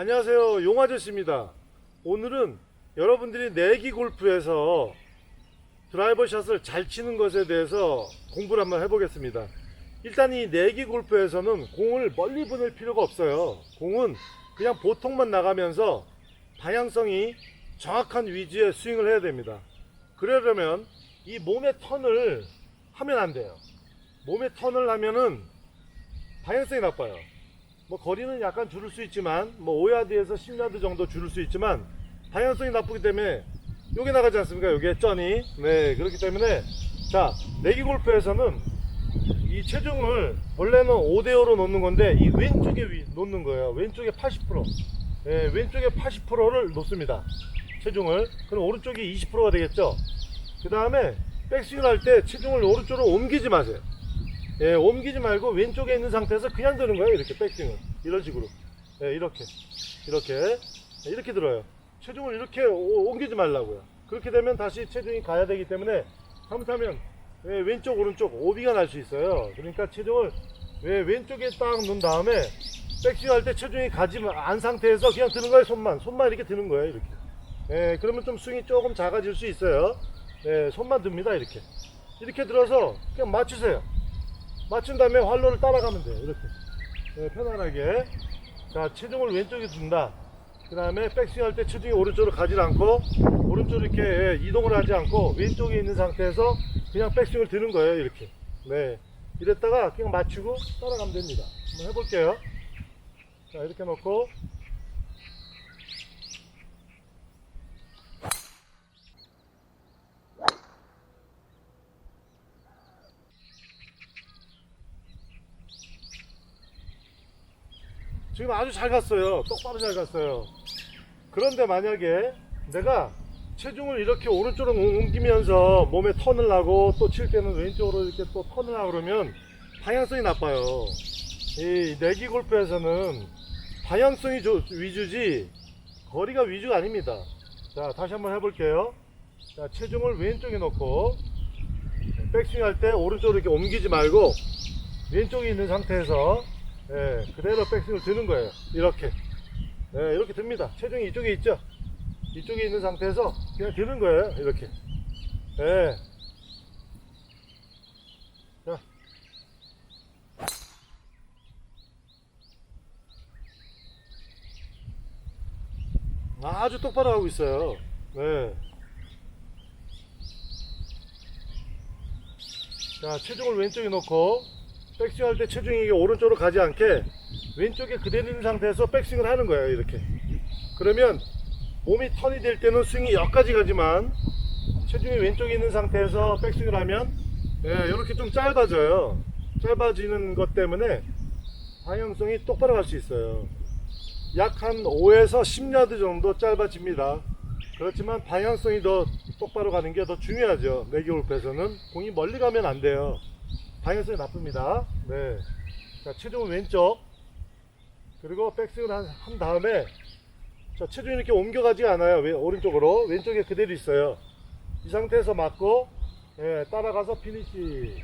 안녕하세요. 용아저씨입니다. 오늘은 여러분들이 내기 골프에서 드라이버 샷을 잘 치는 것에 대해서 공부를 한번 해보겠습니다. 일단 이 내기 골프에서는 공을 멀리 보낼 필요가 없어요. 공은 그냥 보통만 나가면서 방향성이 정확한 위치에 스윙을 해야 됩니다. 그러려면 이 몸의 턴을 하면 안 돼요. 몸의 턴을 하면은 방향성이 나빠요 뭐 거리는 약간 줄일 수 있지만 뭐 5야드에서 10야드 정도 줄일 수 있지만 방향성이 나쁘기 때문에 여기 나가지 않습니까? 여기에 쩐이. 네 그렇기 때문에 자 내기 골프에서는 이 체중을 원래는 5대5로 놓는 건데 이 왼쪽에 위- 놓는 거예요. 왼쪽에 80% 예, 왼쪽에 80%를 놓습니다. 체중을. 그럼 오른쪽이 20%가 되겠죠? 그 다음에 백스윙을 할때 체중을 오른쪽으로 옮기지 마세요 예, 옮기지 말고 왼쪽에 있는 상태에서 그냥 드는 거예요. 이렇게 백스윙을. 이런 식으로. 예, 이렇게. 이렇게. 예, 이렇게 들어요. 체중을 이렇게 오- 옮기지 말라고요. 그렇게 되면 다시 체중이 가야 되기 때문에 잘못하면 예, 왼쪽 오른쪽 오비가 날 수 있어요. 그러니까 체중을 예, 왼쪽에 딱 놓은 다음에 백스윙 할 때 체중이 가지 않은 상태에서 그냥 드는 거예요. 손만. 손만 이렇게 드는 거예요. 이렇게. 예, 그러면 좀 스윙이 조금 작아질 수 있어요. 예, 손만 듭니다. 이렇게. 이렇게 들어서 그냥 맞추세요. 맞춘 다음에 활로를 따라가면 돼요. 이렇게. 네, 편안하게. 자, 체중을 왼쪽에 둔다. 그 다음에 백스윙 할 때 체중이 오른쪽으로 가지 않고, 오른쪽으로 이렇게 예, 이동을 하지 않고, 왼쪽에 있는 상태에서 그냥 백스윙을 드는 거예요. 이렇게. 네. 이랬다가 그냥 맞추고 따라가면 됩니다. 한번 해볼게요. 자, 이렇게 놓고. 지금 아주 잘 갔어요. 똑바로 잘 갔어요. 그런데 만약에 내가 체중을 이렇게 오른쪽으로 옮기면서 몸에 턴을 하고 또 칠 때는 왼쪽으로 이렇게 또 턴을 하고 그러면 방향성이 나빠요. 이 내기 골프에서는 방향성이 조- 위주지 거리가 위주가 아닙니다. 자, 다시 한번 해볼게요. 자, 체중을 왼쪽에 놓고 백스윙 할 때 오른쪽으로 이렇게 옮기지 말고 왼쪽에 있는 상태에서 예, 그대로 백스윙을 드는 거예요. 이렇게. 예, 이렇게 듭니다. 체중이 이쪽에 있죠? 이쪽에 있는 상태에서 그냥 드는 거예요. 이렇게. 예. 자. 아주 똑바로 하고 있어요. 네. 자, 체중을 왼쪽에 놓고 백스윙 할 때 체중이 오른쪽으로 가지 않게 왼쪽에 그대로 있는 상태에서 백스윙을 하는 거예요 이렇게. 그러면 몸이 턴이 될 때는 스윙이 여기까지 가지만 체중이 왼쪽에 있는 상태에서 백스윙을 하면 예, 이렇게 좀 짧아져요. 짧아지는 것 때문에 방향성이 똑바로 갈 수 있어요. 약 한 5에서 10야드 정도 짧아집니다. 그렇지만 방향성이 더 똑바로 가는 게 더 중요하죠. 내기 골프에서는. 공이 멀리 가면 안 돼요 방향성이 나쁩니다. 네. 자, 체중은 왼쪽. 그리고 백스윙을 한, 한 다음에, 자, 체중이 이렇게 옮겨가지 않아요. 왼, 오른쪽으로. 왼쪽에 그대로 있어요. 이 상태에서 맞고, 예, 따라가서 피니시.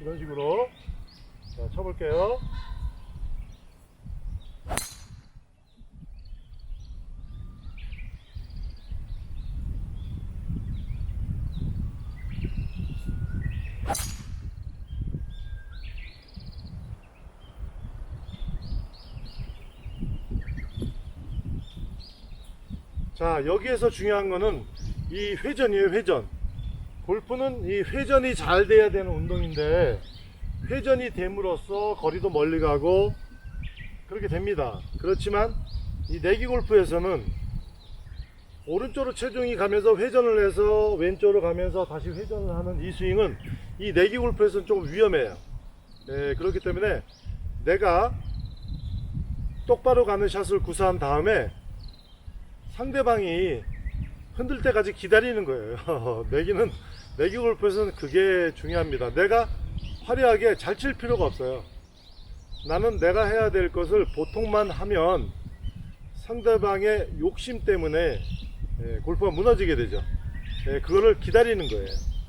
이런 식으로. 자, 쳐볼게요. 자, 여기에서 중요한 거는 이 회전이에요, 회전. 골프는 이 회전이 잘 돼야 되는 운동인데, 회전이 됨으로써 거리도 멀리 가고, 그렇게 됩니다. 그렇지만, 이 내기 골프에서는 오른쪽으로 체중이 가면서 회전을 해서 왼쪽으로 가면서 다시 회전을 하는 이 스윙은 이 내기 골프에서는 조금 위험해요. 예, 그렇기 때문에 내가 똑바로 가는 샷을 구사한 다음에 상대방이 흔들 때까지 기다리는 거예요. 내기는 내기 골프에서는 그게 중요합니다. 내가 화려하게 잘 칠 필요가 없어요. 나는 내가 해야 될 것을 보통만 하면 상대방의 욕심 때문에 예, 골프가 무너지게 되죠. 예, 그거를 기다리는 거예요.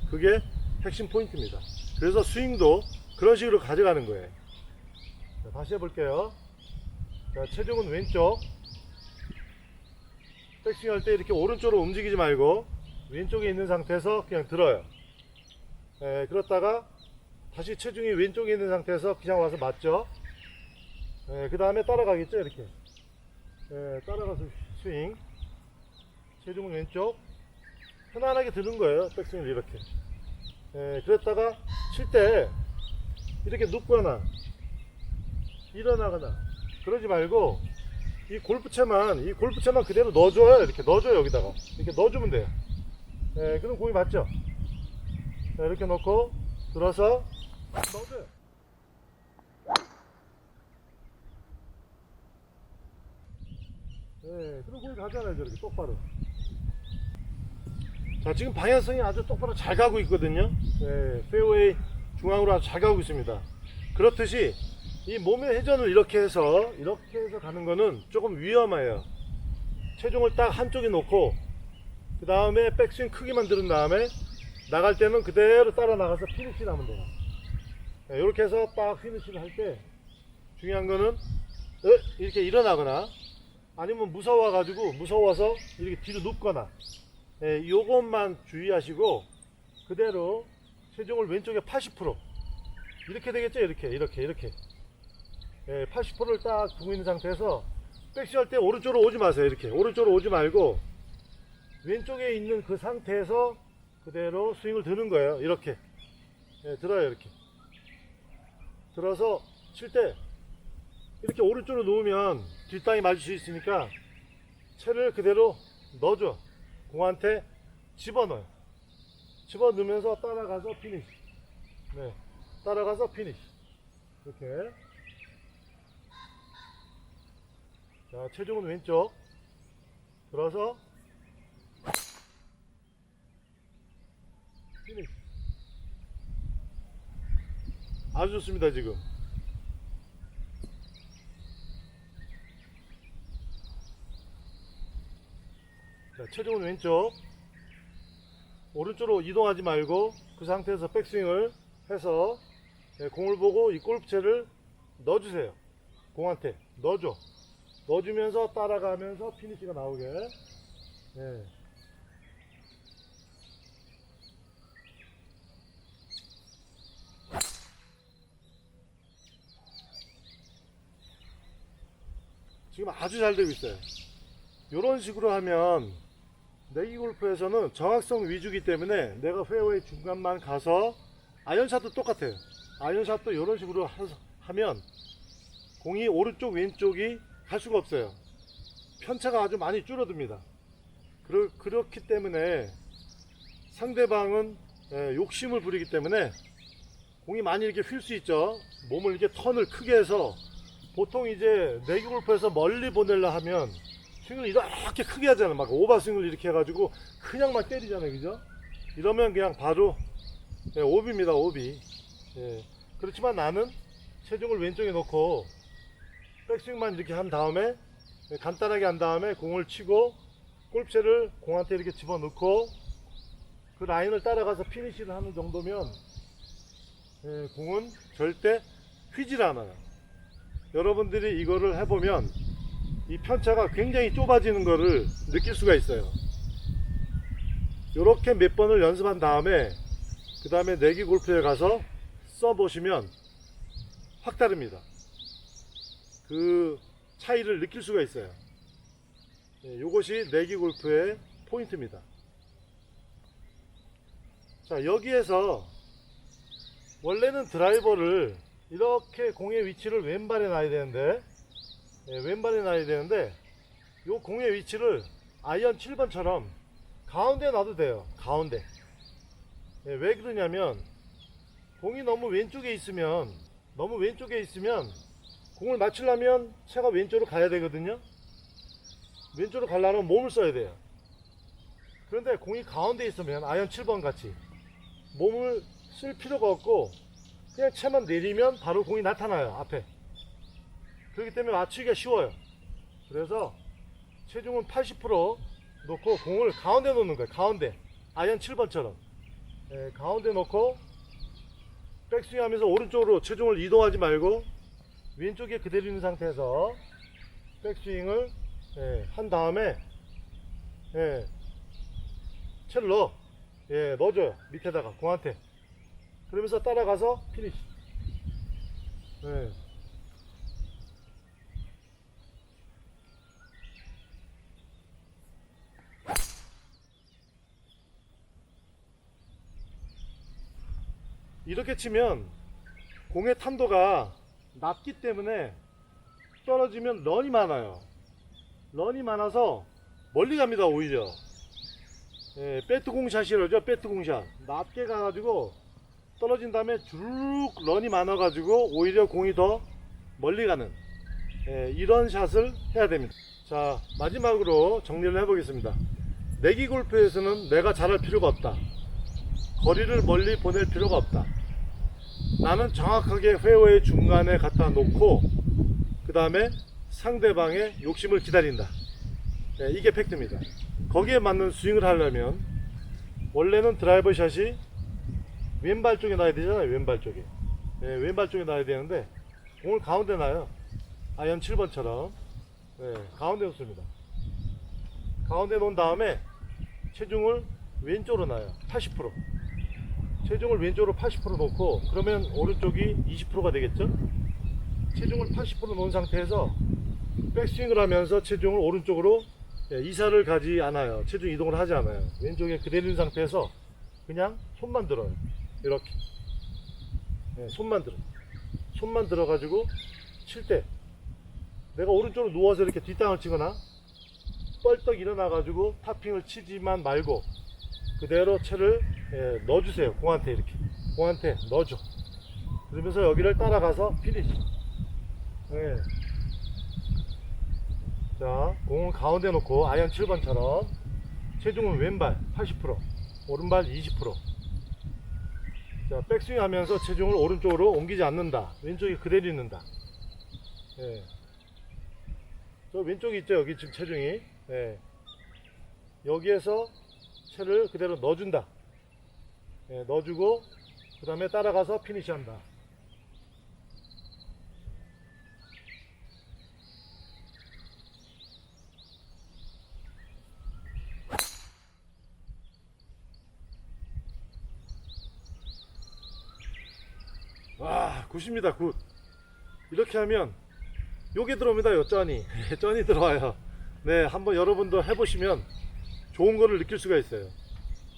그게 핵심 포인트입니다. 그래서 스윙도 그런 식으로 가져가는 거예요. 자, 다시 해볼게요. 자, 체중은 왼쪽. 백스윙 할 때 이렇게 오른쪽으로 움직이지 말고 왼쪽에 있는 상태에서 그냥 들어요. 예, 그렇다가 다시 체중이 왼쪽에 있는 상태에서 그냥 와서 맞죠. 그 다음에 따라가겠죠, 이렇게. 예, 따라가서 스윙. 체중은 왼쪽. 편안하게 드는 거예요, 백스윙을 이렇게. 예, 그랬다가 칠 때 이렇게 눕거나 일어나거나 그러지 말고 이 골프채만 이 골프채만 그대로 넣어줘요 이렇게 넣어줘요 여기다가. 이렇게 넣어주면 돼요. 예, 그럼 공이 맞죠? 자, 이렇게 넣고 들어서 넣어줘요. 예, 그럼 공이 가잖아요 저렇게 똑바로. 자 지금 방향성이 아주 똑바로 잘 가고 있거든요. 예, 페어웨이 중앙으로 아주 잘 가고 있습니다. 그렇듯이 이 몸의 회전을 이렇게 해서 이렇게 해서 가는 거는 조금 위험해요. 체중을 딱 한쪽에 놓고 그 다음에 백스윙 크게 만든 다음에 나갈 때는 그대로 따라 나가서 피니시를 하면 돼요. 이렇게 해서 딱 피니시를 할 때 중요한 거는 어, 이렇게 일어나거나 아니면 무서워 가지고 무서워서 이렇게 뒤로 눕거나 예, 요것만 주의하시고 그대로 체중을 왼쪽에 80% 이렇게 되겠죠? 이렇게 이렇게 이렇게 예, 80%를 딱 두고 있는 상태에서 백스윙 할때 오른쪽으로 오지 마세요 이렇게. 오른쪽으로 오지 말고 왼쪽에 있는 그 상태에서 그대로 스윙을 드는 거예요 이렇게. 예, 들어요 이렇게. 들어서 칠 때 이렇게 오른쪽으로 놓으면 뒷땅이 맞을 수 있으니까 채를 그대로 넣어줘. 공한테 집어넣어요. 집어넣으면서 따라가서 피니시 네, 따라가서 피니시 이렇게 자 체중은 왼쪽. 들어서. 아주 좋습니다 지금. 자, 체중은 왼쪽. 오른쪽으로 이동하지 말고 그 상태에서 백스윙을 해서 예, 공을 보고 이 골프채를 넣어주세요. 공한테 넣어줘 넣어주면서 따라가면서 피니시가 나오게 예. 지금 아주 잘 되고 있어요 이런 식으로 하면 내기 골프에서는 정확성 위주기 때문에 내가 페어웨이 중간만 가서 아이언샷도 똑같아요. 아이언샷도 이런 식으로 하- 하면 공이 오른쪽 왼쪽이 갈 수가 없어요. 편차가 아주 많이 줄어듭니다. 그러, 그렇기 때문에 상대방은 예, 욕심을 부리기 때문에 공이 많이 이렇게 휠 수 있죠. 몸을 이렇게 턴을 크게 해서 보통 이제 내기 골프에서 멀리 보내려 하면 스윙을 이렇게 크게 하잖아. 막 오버 스윙을 이렇게 해가지고 그냥 막 때리잖아요. 그죠? 이러면 그냥 바로 예, 오비입니다. 오비. 예. 그렇지만 나는 체중을 왼쪽에 놓고 백스윙만 이렇게 한 다음에 예, 간단하게 한 다음에 공을 치고 골프채를 공한테 이렇게 집어넣고 그 라인을 따라가서 피니시를 하는 정도면 예, 공은 절대 휘질 않아요. 여러분들이 이거를 해보면 이 편차가 굉장히 좁아지는 것을 느낄 수가 있어요. 이렇게 몇 번을 연습한 다음에 그 다음에 내기 골프에 가서 써보시면 확 다릅니다. 그 차이를 느낄 수가 있어요. 예, 이것이 내기 골프의 포인트입니다. 자 여기에서 원래는 드라이버를 이렇게 공의 위치를 왼발에 놔야 되는데 예, 왼발에 놔야 되는데 이 공의 위치를 아이언 7번처럼 가운데 놔도 돼요 가운데 예, 왜 그러냐면 공이 너무 왼쪽에 있으면 너무 왼쪽에 있으면 공을 맞추려면 채가 왼쪽으로 가야 되거든요 왼쪽으로 가려면 몸을 써야 돼요 그런데 공이 가운데 있으면 아이언 7번 같이 몸을 쓸 필요가 없고 그냥 채만 내리면 바로 공이 나타나요 앞에 그렇기 때문에 맞추기가 쉬워요. 그래서 체중은 80% 놓고 공을 가운데 놓는 거예요. 가운데. 아이언 7번처럼. 예, 가운데 놓고 백스윙 하면서 오른쪽으로 체중을 이동하지 말고 왼쪽에 그대로 있는 상태에서 백스윙을 예, 한 다음에 예. 채를 넣어. 예, 넣어줘요. 밑에다가, 공한테. 그러면서 따라가서 피니시. 예. 이렇게 치면 공의 탄도가 낮기 때문에 떨어지면 런이 많아요. 런이 많아서 멀리 갑니다, 오히려. 예, 배트공샷이라죠, 배트공샷. 낮게 가가지고 떨어진 다음에 주르륵 런이 많아가지고 오히려 공이 더 멀리 가는 예, 이런 샷을 해야 됩니다. 자, 마지막으로 정리를 해보겠습니다. 내기 골프에서는 내가 잘할 필요가 없다. 거리를 멀리 보낼 필요가 없다. 나는 정확하게 회오의 중간에 갖다 놓고 그 다음에 상대방의 욕심을 기다린다. 네, 이게 팩트입니다. 거기에 맞는 스윙을 하려면 원래는 드라이버 샷이 왼발 쪽에 놔야 되잖아요. 왼발 쪽에. 네, 왼발 쪽에 놔야 되는데 공을 가운데 놔요. 아이언 7번처럼 네, 가운데 놓습니다. 가운데 놓은 다음에 체중을 왼쪽으로 놔요. 80%. 체중을 왼쪽으로 80% 놓고 그러면 오른쪽이 20%가 되겠죠? 체중을 80% 놓은 상태에서 백스윙을 하면서 체중을 오른쪽으로 예, 이사를 가지 않아요. 체중 이동을 하지 않아요. 왼쪽에 그대로 있는 상태에서 그냥 손만 들어요. 이렇게. 예, 손만 들어. 손만 들어가지고 칠 때 내가 오른쪽으로 누워서 이렇게 뒷땅을 치거나 뻘떡 일어나가지고 타핑을 치지만 말고 그대로 채를 예, 넣어주세요. 공한테 이렇게. 공한테 넣어줘. 그러면서 여기를 따라가서 피니시. 예. 자, 공을 가운데 놓고 아이언 7번처럼 체중은 왼발 80%, 오른발 20%. 자, 백스윙 하면서 체중을 오른쪽으로 옮기지 않는다. 왼쪽이 그대로 있는다. 예. 저 왼쪽이 있죠, 여기 지금 체중이. 예. 여기에서 채를 그대로 넣어준다. 예, 넣어주고 그 다음에 따라가서 피니시한다. 와, 굿입니다, 굿. 이렇게 하면 요게 들어옵니다, 요 쩐이. 쩐이 들어와요. 네, 한번 여러분도 해보시면 좋은 거를 느낄 수가 있어요.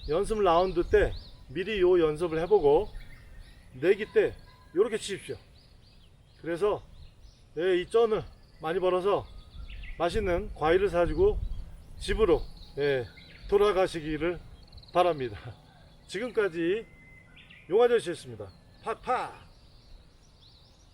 연습 라운드 때 미리 요 연습을 해보고 내기 때 요렇게 치십시오. 그래서 예, 이 쩐을 많이 벌어서 맛있는 과일을 사주고 집으로 예, 돌아가시기를 바랍니다. 지금까지 용아저씨였습니다. 팍팍!